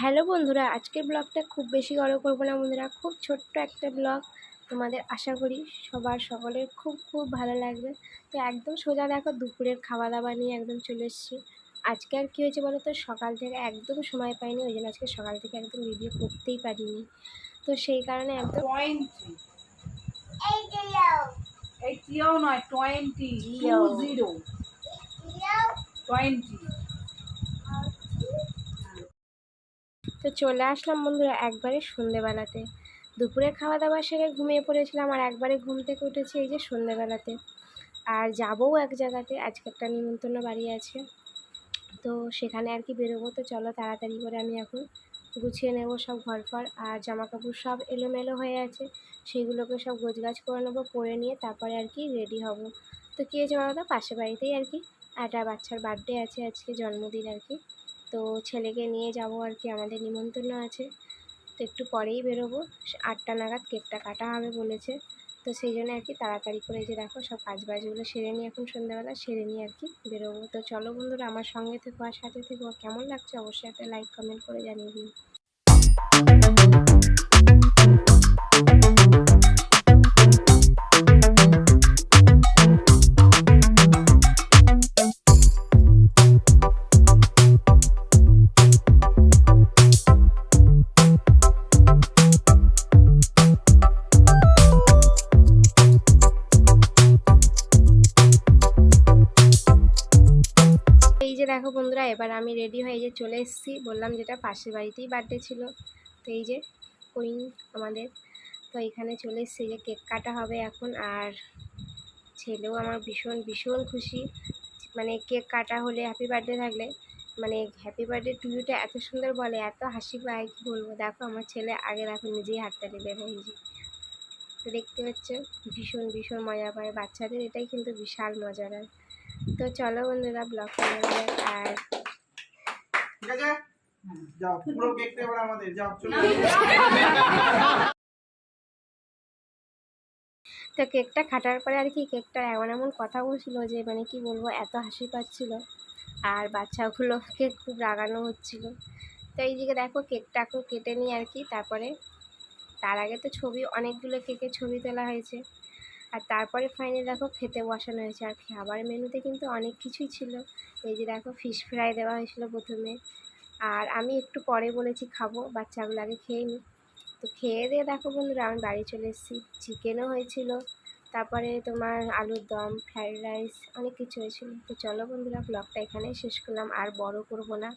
Hello বন্ধুরা আজকের ব্লগটা খুব বেশি বড় করব না বন্ধুরা খুব ছোট্ট একটা ব্লগ তোমাদের আশা করি সবার সকলের খুব খুব ভালো লাগবে। তো একদম সোজা দেখো দুপুরের খাওয়া দাওয়া নিয়ে একদম চলে এসেছি। আজকে আর কী হয়েছে বলো তো সকাল থেকে একদম সময় পাইনি ওই জন্য আজকে সকাল থেকে একদম ভিডিও করতেই পারিনি। তো সেই কারণে একদম নয় টোয়েন্টি টোয়েন্টি তো চলে আসলাম বন্ধুরা একবারে সন্ধেবেলাতে। দুপুরে খাওয়া দাওয়া সেরে ঘুমিয়ে পড়েছিলাম আর একবারে ঘুম থেকে উঠেছি এই যে সন্ধেবেলাতে। আর যাবও এক জায়গাতে আজকে একটা নিমন্ত্রণ বাড়ি আছে। তো সেখানে আর কি বেরোবো, তো চলো তাড়াতাড়ি করে আমি এখন গুছিয়ে নেব সব ঘর ফর আর জামা কাপড় সব এলোমেলো হয়ে আছে, সেইগুলোকে সব গোছগাছ করে নেব করে নিয়ে তারপরে আর কি রেডি হব। তো কী হয়েছে বলো তো? পাশের বাড়িতেই আর কি একটা বাচ্চার বার্থডে আছে, আজকে জন্মদিন আর কি। তো ছেলেকে নিয়ে যাব আর কি, আমাদের নিমন্ত্রণ আছে। তো একটু পরেই বেরোবো। আটটা নাগাদ কেকটা কাটা হবে বলেছে। তো সেই জন্য আর কি তাড়াতাড়ি করে যে দেখো সব কাজ বাজগুলো সেরে নিয়ে এখন সন্ধ্যাবেলা সেরে নিয়ে আর কি বেরোবো। তো চলো বন্ধুরা, আমার সঙ্গে থেকো আর সাথে থেকো। কেমন লাগছে অবশ্যই একটা লাইক, কমেন্ট করে জানিয়ে দিও। দেখো বন্ধুরা, এবার আমি রেডি হয়ে যে চলে এসেছি। বললাম যেটা পাশের বাড়িতেই বার্থডে ছিল। তো এই যে কুইন আমাদের। তো এখানে চলে এসেছি যে কেক কাটা হবে এখন। আর ছেলেও আমার ভীষণ ভীষণ খুশি। মানে কেক কাটা হলে হ্যাপি বার্থডে থাকলে। মানে হ্যাপি বার্থডে টুইটা এত সুন্দর বলে, এত হাসি পায়, কী বলব? দেখো আমার ছেলে আগে দেখো নিজেই হাততালি দেবে তো দেখতে পাচ্ছ ভীষণ ভীষণ মজা পায় বাচ্চাদের। এটাই কিন্তু বিশাল মজার হয় তো চলো বন্ধুরা ব্লগ আর যাও পুরো কেকটা এবার আমাদের যাও চলে। তো কেকটা কাটার পরে আর কি কেকটা এমন এমন কথা বলছিল যে মানে কি বলব এত হাসি পাচ্ছিল। আর বাচ্চাগুলোকে খুব রাগানো হচ্ছিল। তো এইদিকে দেখো কেকটা এখন কেটে নিই আর কি তারপরে তার আগে তো ছবি, অনেকগুলো কেকের ছবি তোলা হয়েছে। আর তারপরে ফাইনালি দেখো খেতে বসানো হয়েছে। আর খাবার মেনুতে কিন্তু অনেক কিছুই ছিল। এই যে দেখো ফিশ ফ্রাই দেওয়া হয়েছিল প্রথমে। আর আমি একটু পরে বলেছি খাব, বাচ্চাগুলো আগে খেয়ে নিই। তো খেয়ে দিয়ে দেখো বন্ধুরা, আমি বাড়ি চলে এসেছি। চিকেনও হয়েছিল। তারপরে তোমার আলুর দম ফ্রাইড রাইস অনেক কিছু হয়েছিল। তো চলো বন্ধুরা ব্লগটা এখানেই শেষ করলাম। আর বড় করব না।